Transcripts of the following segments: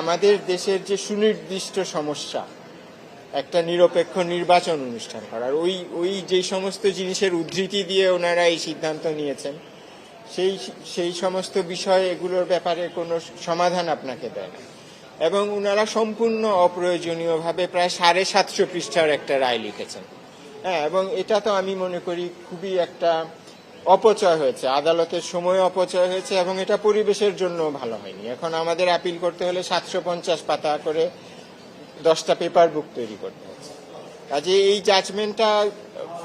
আমাদের দেশের যে সুনির্দিষ্ট সমস্যা, একটা নিরপেক্ষ নির্বাচন অনুষ্ঠান করার, ওই ওই যে সমস্ত জিনিসের উদ্ধৃতি দিয়ে ওনারা এই সিদ্ধান্ত নিয়েছেন, সেই সেই সমস্ত বিষয়, এগুলোর ব্যাপারে কোনো সমাধান আপনাকে দেয় না। এবং ওনারা সম্পূর্ণ অপ্রয়োজনীয়ভাবে প্রায় সাড়ে সাতশো পৃষ্ঠার একটা রায় লিখেছেন। হ্যাঁ এবং এটা তো আমি মনে করি খুবই একটা অপচয় হয়েছে। আদালতের সময় অপচয় হয়েছে এবং এটা পরিবেশের জন্য ভালো হয়নি। এখন আমাদের আপিল করতে হলে সাতশো পঞ্চাশ পাতা করে দশটা পেপার বুক তৈরি করতে হচ্ছে। কাজে এই জাজমেন্টটা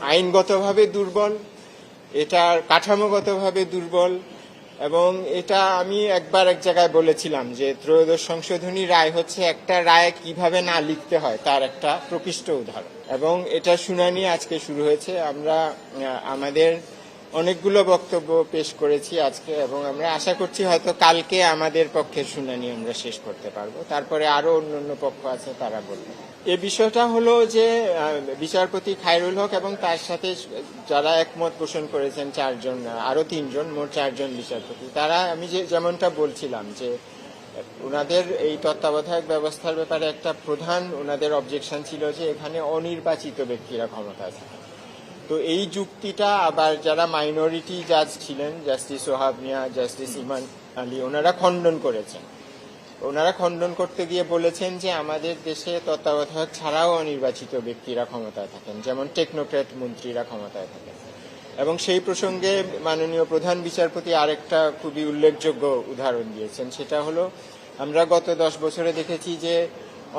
আইনগতভাবে দুর্বল, এটার কাঠামোগতভাবে দুর্বল এবং এটা আমি একবার এক জায়গায় বলেছিলাম যে ত্রয়োদশ সংশোধনী রায় হচ্ছে একটা রায় কীভাবে না লিখতে হয় তার একটা প্রকৃষ্ট উদাহরণ। এবং এটা শুনানি আজকে শুরু হয়েছে। আমরা আমাদের অনেকগুলো বক্তব্য পেশ করেছি আজকে এবং আমরা আশা করছি হয়তো কালকে আমাদের পক্ষের শুনানি আমরা শেষ করতে পারব। তারপরে আরও অন্য অন্য পক্ষ আছে তারা বলবে। এ বিষয়টা হলো যে বিচারপতি খায়রুল হক এবং তার সাথে যারা একমত পোষণ করেছেন চারজন আহ, আরও তিনজন মোট চারজন বিচারপতি তারা আমি যে যেমনটা বলছিলাম যে ওনাদের এই তত্ত্বাবধায়ক ব্যবস্থার ব্যাপারে একটা প্রধান ওনাদের অবজেকশন ছিল যে এখানে অনির্বাচিত ব্যক্তিরা ক্ষমতায় থাকে তো এই যুক্তিটা আবার যারা মাইনরিটি জাজ ছিলেন জাস্টিস সোহাব মিয়া জাস্টিস ইমান আলী ওনারা খণ্ডন করেছেন। ওনারা খণ্ডন করতে গিয়ে বলেছেন যে আমাদের দেশে তত্ত্বাবধায়ক ছাড়াও অনির্বাচিত ব্যক্তিরা ক্ষমতায় থাকেন যেমন টেকনোক্র্যাট মন্ত্রীরা ক্ষমতায় থাকেন। এবং সেই প্রসঙ্গে মাননীয় প্রধান বিচারপতি আরেকটা খুবই উল্লেখযোগ্য উদাহরণ দিয়েছেন। সেটা হলো আমরা গত দশ বছরে দেখেছি যে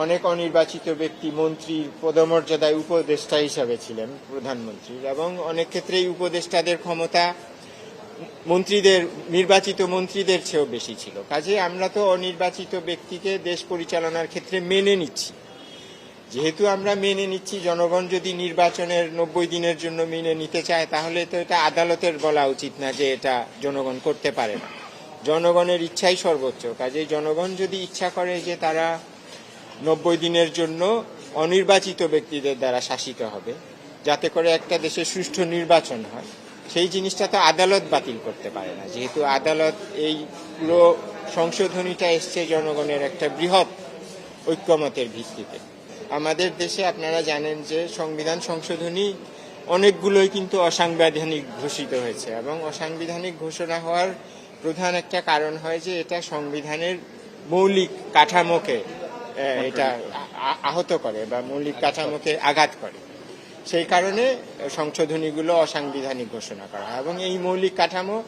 অনেক অনির্বাচিত ব্যক্তি মন্ত্রীর পদমর্যাদায় উপদেষ্টা হিসাবে ছিলেন প্রধানমন্ত্রীর, এবং অনেক ক্ষেত্রেই উপদেষ্টাদের ক্ষমতা মন্ত্রীদের, নির্বাচিত মন্ত্রীদের চেয়েও বেশি ছিল। কাজে আমরা তো অনির্বাচিত ব্যক্তিকে দেশ পরিচালনার ক্ষেত্রে মেনে নিচ্ছি। যেহেতু আমরা মেনে নিচ্ছি, জনগণ যদি নির্বাচনের নব্বই দিনের জন্য মেনে নিতে চায়, তাহলে তো এটা আদালতের বলা উচিত না যে এটা জনগণ করতে পারে না। জনগণের ইচ্ছাই সর্বোচ্চ। কাজেই জনগণ যদি ইচ্ছা করে যে তারা নব্বই দিনের জন্য অনির্বাচিত ব্যক্তিদের দ্বারা শাসিত হবে, যাতে করে একটা দেশে সুষ্ঠু নির্বাচন হয়। সেই জিনিসটা তো আদালত বাতিল করতে পারে না। যেহেতু আদালত এই পুরো সংশোধনীটা এসছে জনগণের একটা বৃহৎ ঐক্যমতের ভিত্তিতে। আমাদের দেশে আপনারা জানেন যে সংবিধান সংশোধনী অনেকগুলোই কিন্তু অসাংবিধানিক ঘোষিত হয়েছে এবং অসাংবিধানিক ঘোষণা হওয়ার প্রধান একটা কারণ হয় যে এটা সংবিধানের মৌলিক কাঠামোকে এটা আহত করে বা মৌলিক কাঠামোকে আঘাত করে। সেই কারণে সংশোধনীগুলো অসাংবিধানিক ঘোষণা করা হয়। এবং এই মৌলিক কাঠামো,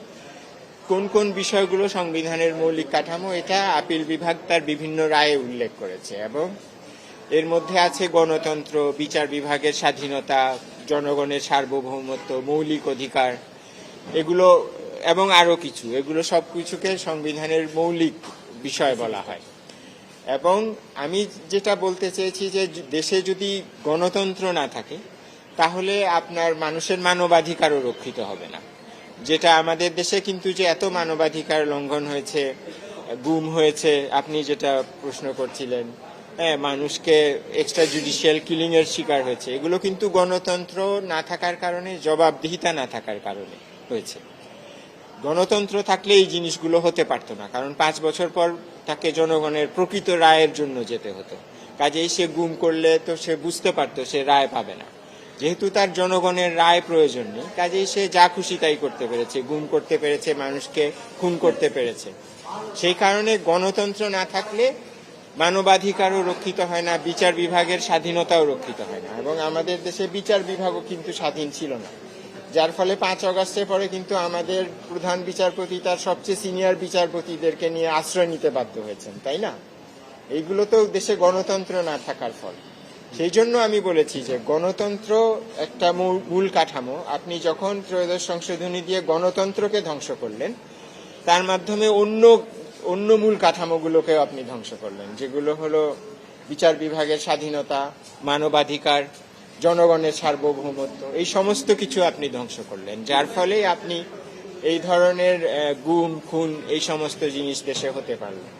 কোন কোন বিষয়গুলো সংবিধানের মৌলিক কাঠামো, এটা আপিল বিভাগ তার বিভিন্ন রায়ে উল্লেখ করেছে। এবং এর মধ্যে আছে গণতন্ত্র, বিচার বিভাগের স্বাধীনতা, জনগণের সার্বভৌমত্ব, মৌলিক অধিকার, এগুলো এবং আরও কিছু। এগুলো সব কিছুকে সংবিধানের মৌলিক বিষয় বলা হয়। এবং আমি যেটা বলতে চেয়েছি যে দেশে যদি গণতন্ত্র না থাকে, তাহলে আপনার মানুষের মানবাধিকারও রক্ষিত হবে না। যেটা আমাদের দেশে কিন্তু যে এত মানবাধিকার লঙ্ঘন হয়েছে, গুম হয়েছে, আপনি যেটা প্রশ্ন করছিলেন হ্যাঁ মানুষকে এক্সট্রা জুডিশিয়াল কিলিং এর শিকার হয়েছে, এগুলো কিন্তু গণতন্ত্র না থাকার কারণে, জবাবদিহিতা না থাকার কারণে হয়েছে। গণতন্ত্র থাকলে এই জিনিসগুলো হতে পারতো না, কারণ পাঁচ বছর পর তাকে জনগণের প্রকৃত রায়ের জন্য যেতে হতো। কাজেই সে গুম করলে তো সে বুঝতে পারতো, সে রায় পাবে না। যেহেতু তার জনগণের রায় প্রয়োজন নেই, কাজেই সে যা খুশি তাই করতে পেরেছে, গুম করতে পেরেছে, মানুষকে খুন করতে পেরেছে। সেই কারণে গণতন্ত্র না থাকলে মানবাধিকারও রক্ষিত হয় না, বিচার বিভাগের স্বাধীনতাও রক্ষিত হয় না, এবং আমাদের দেশে বিচার বিভাগও কিন্তু স্বাধীন ছিল না। যার ফলে পাঁচ অগস্টের পরে কিন্তু আমাদের প্রধান বিচারপতি তার সবচেয়ে সিনিয়র বিচারপতিদেরকে নিয়ে আশ্রয় নিতে বাধ্য হয়েছেন, তাই না? এইগুলো তো দেশে গণতন্ত্র না থাকার ফল। সেই জন্য আমি বলেছি যে গণতন্ত্র একটা মূল- কাঠামো। আপনি যখন ত্রয়োদশ সংশোধনী দিয়ে গণতন্ত্রকে ধ্বংস করলেন, তার মাধ্যমে অন্য অন্য মূল কাঠামোগুলোকেও আপনি ধ্বংস করলেন, যেগুলো হলো বিচার বিভাগের স্বাধীনতা, মানবাধিকার জনগণের সার্বভৌমত্ব, এই সমস্ত কিছু আপনি ধ্বংস করলেন, যার ফলে আপনি এই ধরনের গুম, খুন, এই সমস্ত জিনিস দেশে হতে পারলেন।